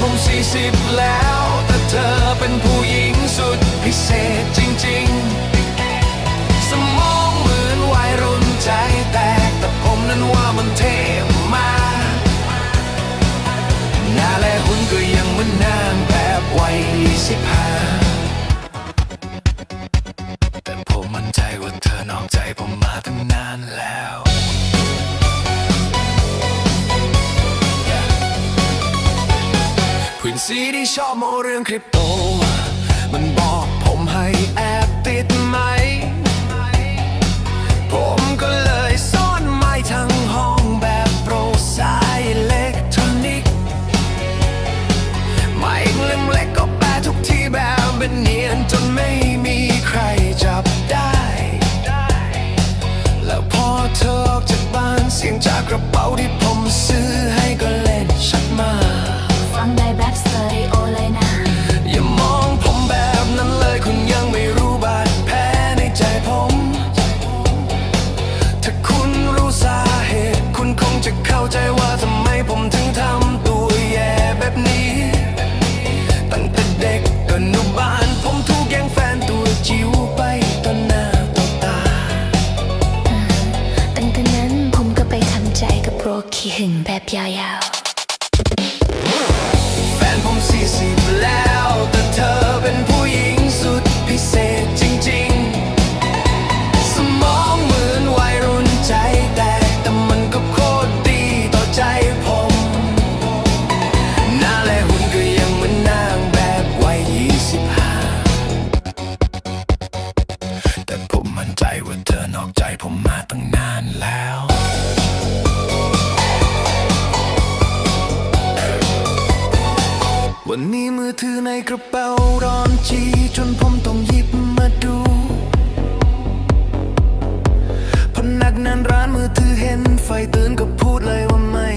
ผมสี่สิบแล้ว แต่เธอเป็นผู้หญิงสุดพิเศษจริง ๆ สมองเหมือนวัยรุ่นใจแตก แต่ผมนั้นว่ามันเท่ พื้นสีที่ชอบโมเรื่องคริปโต มันบอกผมให้แอบ อย่ามองผมแบบนั้นเลยคุณยังไม่รู้บาดแผลในใจผม ถ้าคุณรู้สาเหตุ คุณคงจะเข้าใจว่าทำไมผมถึงทำตัวแย่แบบนี้ ตั้งแต่เด็กก็นุบาลผมถูกแย่งแฟนตัวจิ๋วไปต่อหน้าต่อตา ตั้งแต่นั้นผมก็ไปทำใจกับโรคขี้หึงแบบยาวแนใจว่าเธอนอกใจผมมาตั้งนานแล้ววันนี้มือถือในกระเป๋าร้อนจีจนผมต้องหยิบมาดูพนักงานร้านมือถือเห็นไฟตือนก็พูดเลยว่าไม่